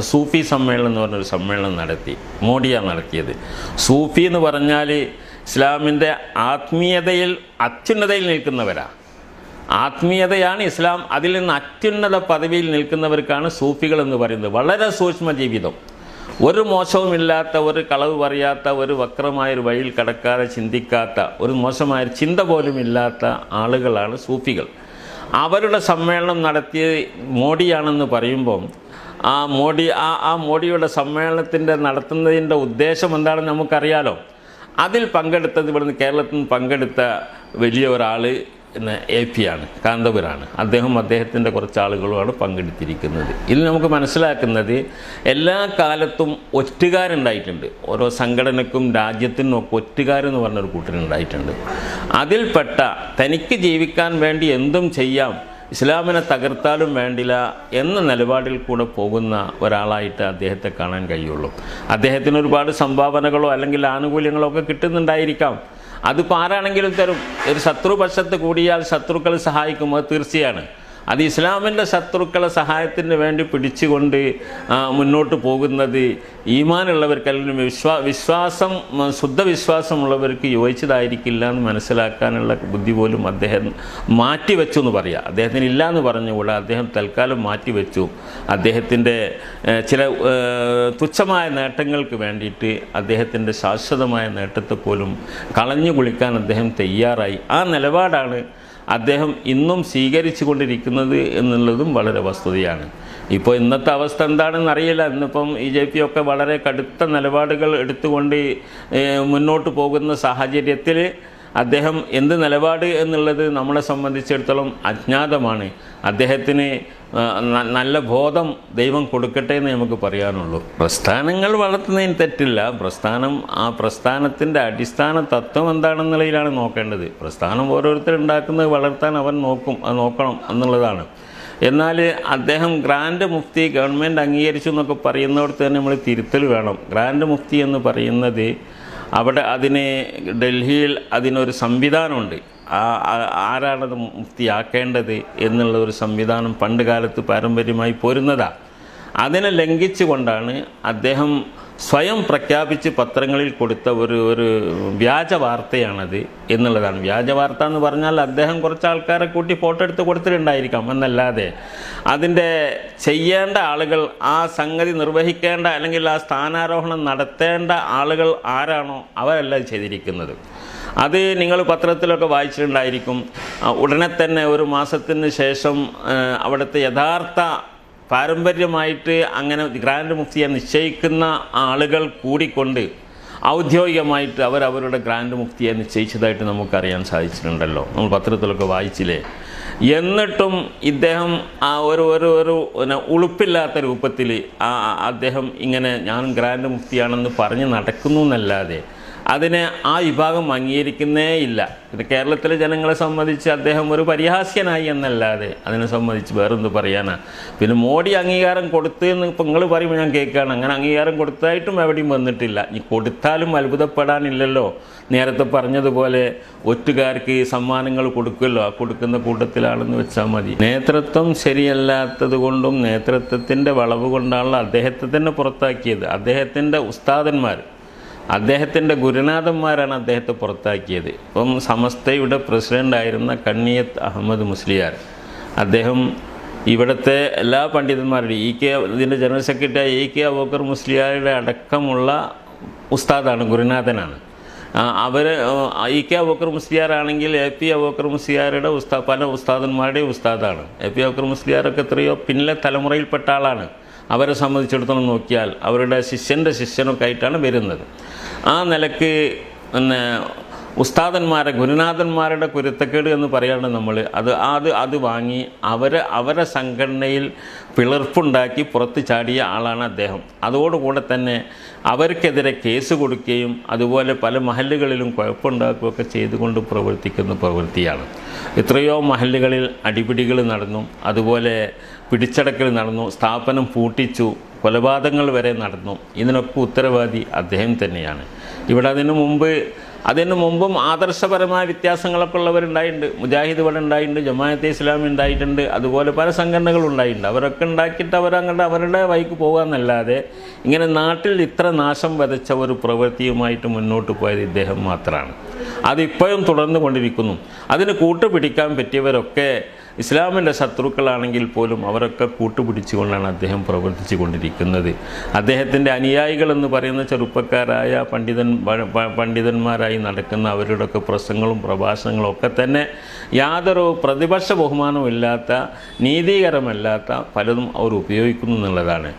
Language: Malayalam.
സൂഫി സമ്മേളനം എന്ന് പറഞ്ഞൊരു സമ്മേളനം നടത്തി മോഡിയാണ് നടത്തിയത്. സൂഫി എന്ന് പറഞ്ഞാൽ ഇസ്ലാമിന്റെ ആത്മീയതയിൽ അത്യുന്നതയിൽ നിൽക്കുന്നവരാണ് ആത്മീയതയാണ് ഇസ്ലാം അതിൽ നിന്ന് അത്യുന്നത പദവിയിൽ നിൽക്കുന്നവർക്കാണ് സൂഫികൾ എന്ന് പറയുന്നത്. വളരെ സൂക്ഷ്മ ജീവിതം ഒരു മോശവുമില്ലാത്ത ഒരു കളവ് പറയാത്ത ഒരു വക്രമായ ഒരു വഴിയിൽ കടക്കാതെ ചിന്തിക്കാത്ത ഒരു മോശമായ ചിന്ത പോലും ഇല്ലാത്ത ആളുകളാണ് സൂഫികൾ. അവരുടെ സമ്മേളനം നടത്തിയത് മോഡിയാണെന്ന് പറയുമ്പം ആ മോഡി ആ ആ മോഡിയുടെ സമ്മേളനത്തിന്റെ നടത്തുന്നതിന്റെ ഉദ്ദേശം എന്താണെന്ന് നമുക്കറിയാലോ. അതിൽ പങ്കെടുത്തത് ഇവിടുന്ന് കേരളത്തിൽ നിന്ന് പങ്കെടുത്ത വലിയ ഒരാൾ എ പി ആണ് കാന്തപുരാണ്. അദ്ദേഹം അദ്ദേഹത്തിന്റെ കുറച്ച് ആളുകളുമാണ് പങ്കെടുത്തിരിക്കുന്നത്. ഇതിൽ നമുക്ക് മനസ്സിലാക്കുന്നത് എല്ലാ കാലത്തും ഒറ്റുകാരുണ്ടായിട്ടുണ്ട്. ഓരോ സംഘടനക്കും രാജ്യത്തിനും ഒക്കെ ഒറ്റുകാരെന്ന് പറഞ്ഞൊരു കൂട്ടരുണ്ടായിട്ടുണ്ട്. അതിൽപ്പെട്ട തനിക്ക് ജീവിക്കാൻ വേണ്ടി എന്തും ചെയ്യാം ഇസ്ലാമിനെ തകർത്താലും വേണ്ടില്ല എന്ന നിലപാടിൽ കൂടെ പോകുന്ന ഒരാളായിട്ട് അദ്ദേഹത്തെ കാണാൻ കഴിയുള്ളൂ. അദ്ദേഹത്തിന് ഒരുപാട് സംഭാവനകളോ അല്ലെങ്കിൽ ആനുകൂല്യങ്ങളോ ഒക്കെ കിട്ടുന്നുണ്ടായിരിക്കാം. അതിപ്പോൾ ആരാണെങ്കിലും തരും. ഒരു ശത്രുപക്ഷത്ത് കൂടിയാൽ ശത്രുക്കൾ സഹായിക്കും. അത് തീർച്ചയാണ്. അത് ഇസ്ലാമിന്റെ ശത്രുക്കളെ സഹായത്തിന് വേണ്ടി പിടിച്ചുകൊണ്ട് മുന്നോട്ട് പോകുന്നത് ഈമാനുള്ളവർക്ക് അല്ലെങ്കിൽ വിശ്വാ വിശ്വാസം ശുദ്ധ വിശ്വാസമുള്ളവർക്ക് യോജിച്ചതായിരിക്കില്ല എന്ന് മനസ്സിലാക്കാനുള്ള ബുദ്ധി പോലും അദ്ദേഹം മാറ്റിവെച്ചു എന്ന് പറയാം. അദ്ദേഹത്തിന് ഇല്ല എന്ന് പറഞ്ഞുകൂടെ അദ്ദേഹം തൽക്കാലം മാറ്റിവെച്ചു. അദ്ദേഹത്തിന്റെ ചില തുച്ഛമായ നേട്ടങ്ങൾക്ക് വേണ്ടിയിട്ട് അദ്ദേഹത്തിന്റെ ശാശ്വതമായ നേട്ടത്തെ പോലും കളഞ്ഞു കുളിക്കാൻ അദ്ദേഹം തയ്യാറായി. ആ നിലപാടാണ് അദ്ദേഹം ഇന്നും സ്വീകരിച്ചു കൊണ്ടിരിക്കുന്നത് എന്നുള്ളതും വളരെ വസ്തുതയാണ്. ഇപ്പോൾ ഇന്നത്തെ അവസ്ഥ എന്താണെന്ന് അറിയില്ല. ഇന്നിപ്പം ഇ ജെ പി ഒക്കെ വളരെ കടുത്ത നിലപാടുകൾ എടുത്തുകൊണ്ട് മുന്നോട്ട് പോകുന്ന സാഹചര്യത്തിൽ അദ്ദേഹം എന്ത് നിലപാട് എന്നുള്ളത് നമ്മളെ സംബന്ധിച്ചിടത്തോളം അജ്ഞാതമാണ്. അദ്ദേഹത്തിന് നല്ല ബോധം ദൈവം കൊടുക്കട്ടെ എന്ന് നമുക്ക് പറയാനുള്ളൂ. പ്രസ്ഥാനങ്ങൾ വളർത്തുന്നതിന് തെറ്റില്ല. പ്രസ്ഥാനം ആ പ്രസ്ഥാനത്തിന്റെ അടിസ്ഥാന തത്വം എന്താണെന്നുള്ളതിലാണ് നോക്കേണ്ടത്. പ്രസ്ഥാനം ഓരോരുത്തർ ഉണ്ടാക്കുന്നത് വളർത്താൻ അവൻ നോക്കും അത് നോക്കണം എന്നുള്ളതാണ്. എന്നാൽ അദ്ദേഹം ഗ്രാൻഡ് മുഫ്തി ഗവൺമെന്റ് അംഗീകരിച്ചു എന്നൊക്കെ പറയുന്നിടത്ത് തന്നെ നമ്മൾ തിരുത്തൽ വേണം. ഗ്രാൻഡ് മുഫ്തി എന്ന് പറയുന്നത് അവിടെ അതിന് ഡൽഹിയിൽ അതിനൊരു സംവിധാനമുണ്ട്. ആരാണത് മുക്തിയാക്കേണ്ടത് എന്നുള്ള ഒരു സംവിധാനം പണ്ട് കാലത്ത് പാരമ്പര്യമായി പോരുന്നതാണ് അതിനെ ലംഘിച്ചുകൊണ്ടാണ് അദ്ദേഹം സ്വയം പ്രഖ്യാപിച്ച് പത്രങ്ങളിൽ കൊടുത്ത ഒരു ഒരു വ്യാജ വാർത്തയാണത് എന്നുള്ളതാണ്. വ്യാജ വാർത്ത എന്ന് പറഞ്ഞാൽ അദ്ദേഹം കുറച്ച് ആൾക്കാരെ കൂട്ടി ഫോട്ടോ എടുത്ത് കൊടുത്തിട്ടുണ്ടായിരിക്കാം എന്നല്ലാതെ അതിന്റെ ചെയ്യേണ്ട ആളുകൾ ആ സംഗതി നിർവഹിക്കേണ്ട അല്ലെങ്കിൽ ആ സ്ഥാനാരോഹണം നടത്തേണ്ട ആളുകൾ ആരാണോ അവരല്ല ചെയ്തിരിക്കുന്നത്. അത് നിങ്ങൾ പത്രത്തിലൊക്കെ വായിച്ചിട്ടുണ്ടായിരിക്കും. ഉടനെ തന്നെ ഒരു മാസത്തിന് ശേഷം അവിടുത്തെ യഥാർത്ഥ പാരമ്പര്യമായിട്ട് അങ്ങനെ ഗ്രാൻഡ് മുഫ്തിയെ നിശ്ചയിക്കുന്ന ആളുകൾ കൂടിക്കൊണ്ട് ഔദ്യോഗികമായിട്ട് അവർ അവരുടെ ഗ്രാൻഡ് മുഫ്തിയെ നിശ്ചയിച്ചതായിട്ട് നമുക്കറിയാൻ സാധിച്ചിട്ടുണ്ടല്ലോ. നമ്മൾ പത്രത്തിലൊക്കെ വായിച്ചില്ലേ? എന്നിട്ടും ഇദ്ദേഹം ആ ഒരു ഒരു ഒരു ഉളുപ്പില്ലാത്ത രൂപത്തിൽ ആ അദ്ദേഹം ഇങ്ങനെ ഞാൻ ഗ്രാൻഡ് മുഫ്തിയാണെന്ന് പറഞ്ഞ് നടക്കുന്നു എന്നല്ലാതെ അതിനെ ആ വിഭാഗം അംഗീകരിക്കുന്നേ ഇല്ല. പിന്നെ കേരളത്തിലെ ജനങ്ങളെ സംബന്ധിച്ച് അദ്ദേഹം ഒരു പരിഹാസ്യനായി എന്നല്ലാതെ അതിനെ സംബന്ധിച്ച് വേറെന്ത് പറയാനാ? പിന്നെ മോഡി അംഗീകാരം കൊടുത്തു എന്ന് ഇപ്പം നിങ്ങൾ പറയുമ്പോൾ ഞാൻ കേൾക്കുകയാണ്. അങ്ങനെ അംഗീകാരം കൊടുത്തായിട്ടും എവിടെയും വന്നിട്ടില്ല. ഇനി കൊടുത്താലും അത്ഭുതപ്പെടാനില്ലല്ലോ. നേരത്തെ പറഞ്ഞതുപോലെ ഒറ്റുകാർക്ക് സമ്മാനങ്ങൾ കൊടുക്കുമല്ലോ. ആ കൊടുക്കുന്ന കൂട്ടത്തിലാണെന്ന് വെച്ചാൽ മതി. നേതൃത്വം ശരിയല്ലാത്തത് കൊണ്ടും നേതൃത്വത്തിന്റെ വളവ് കൊണ്ടാണല്ലോ അദ്ദേഹത്തെ തന്നെ പുറത്താക്കിയത്. അദ്ദേഹത്തിന്റെ ഉസ്താദന്മാർ അദ്ദേഹത്തിന്റെ ഗുരുനാഥന്മാരാണ് അദ്ദേഹത്തെ പുറത്താക്കിയത്. ഇപ്പം സമസ്തയുടെ പ്രസിഡന്റായിരുന്ന കണ്ണിയത്ത് അഹമ്മദ് മുസ്ലിയാർ. അദ്ദേഹം ഇവിടുത്തെ എല്ലാ പണ്ഡിതന്മാരുടെയും ഇ കെ ഇതിന്റെ general secretary E K Aboobacker മുസ്ലിയാരുടെ അടക്കമുള്ള ഉസ്താദാണ് ഗുരുനാഥനാണ്. അവർ ഇ കെ അബൂക്കർ മുസ്ലിയാറാണെങ്കിൽ എ പി അബൂക്കർ മുസ്ലിയാരുടെ ഉസ്താ പല ഉസ്താദന്മാരുടെയും ഉസ്താദാണ്. എ പി അബൂക്കർ മുസ്ലിയാറൊക്കെ എത്രയോ പിന്നിലെ തലമുറയിൽപ്പെട്ട ആളാണ്. അവരെ സംബന്ധിച്ചിടത്തോളം നോക്കിയാൽ അവരുടെ ശിഷ്യന്റെ ശിഷ്യനൊക്കെ ആയിട്ടാണ് വരുന്നത്. ആ നിലയ്ക്ക് പിന്നെ ഉസ്താദന്മാരെ ഗുരുനാഥന്മാരുടെ കുരുത്തക്കേട് എന്ന് പറയാണ് നമ്മൾ അത് അത് അത് വാങ്ങി അവരെ അവരെ സംഘടനയിൽ പിളർപ്പുണ്ടാക്കി പുറത്ത് ചാടിയ ആളാണ് അദ്ദേഹം. അതോടുകൂടെ തന്നെ അവർക്കെതിരെ കേസ് കൊടുക്കുകയും അതുപോലെ പല മഹല്ലുകളിലും കുഴപ്പമുണ്ടാക്കുകയൊക്കെ ചെയ്തുകൊണ്ട് പ്രവർത്തിക്കുന്ന പ്രവൃത്തിയാണ്. എത്രയോ മഹല്ലുകളിൽ അടിപിടികൾ നടന്നു. അതുപോലെ പിടിച്ചടക്കൽ നടന്നു. സ്ഥാപനം പൂട്ടിച്ചു. കൊലപാതകങ്ങൾ വരെ നടന്നു. ഇതിനൊക്കെ ഉത്തരവാദി അദ്ദേഹം തന്നെയാണ്. ഇവിടെ അതിനു മുമ്പ് അതിന് മുമ്പും ആദർശപരമായ വ്യത്യാസങ്ങളൊക്കെ ഉള്ളവരുണ്ടായിട്ടുണ്ട്. മുജാഹിദ് ഇവിടെ ഉണ്ടായിട്ടുണ്ട് ജമാഅത്തെ ഇസ്ലാമി ഉണ്ടായിട്ടുണ്ട് അതുപോലെ പല സംഘടനകളും ഉണ്ടായിട്ടുണ്ട്. അവരൊക്കെ ഉണ്ടാക്കിയിട്ട് അവരങ്ങോട്ട് അവരുടെ വഴിക്ക് പോകാമെന്നല്ലാതെ ഇങ്ങനെ നാട്ടിൽ ഇത്ര നാശം വിതച്ച ഒരു പ്രവൃത്തിയുമായിട്ട് മുന്നോട്ട് പോയത് ഇദ്ദേഹം മാത്രമാണ് അതിപ്പോഴും തുടർന്നു കൊണ്ടിരിക്കുന്നു അതിന് കൂട്ടുപിടിക്കാൻ പറ്റിയവരൊക്കെ ഇസ്ലാമിന്റെ ശത്രുക്കളാണെങ്കിൽ പോലും അവരൊക്കെ കൂട്ടുപിടിച്ചുകൊണ്ടാണ് അദ്ദേഹം പ്രവർത്തിച്ചു കൊണ്ടിരിക്കുന്നത് അദ്ദേഹത്തിന്റെ അനുയായികളെന്ന് പറയുന്ന ചെറുപ്പക്കാരായ പണ്ഡിതൻ പണ്ഡിതന്മാരായി നടക്കുന്ന അവരുടെയൊക്കെ പ്രസംഗങ്ങളും പ്രഭാഷണങ്ങളും ഒക്കെ തന്നെ യാതൊരു പ്രതിപക്ഷ ബഹുമാനവും ഇല്ലാത്ത നീതീകരമല്ലാത്ത പലതും അവർ ഉപയോഗിക്കുന്നു എന്നുള്ളതാണ്.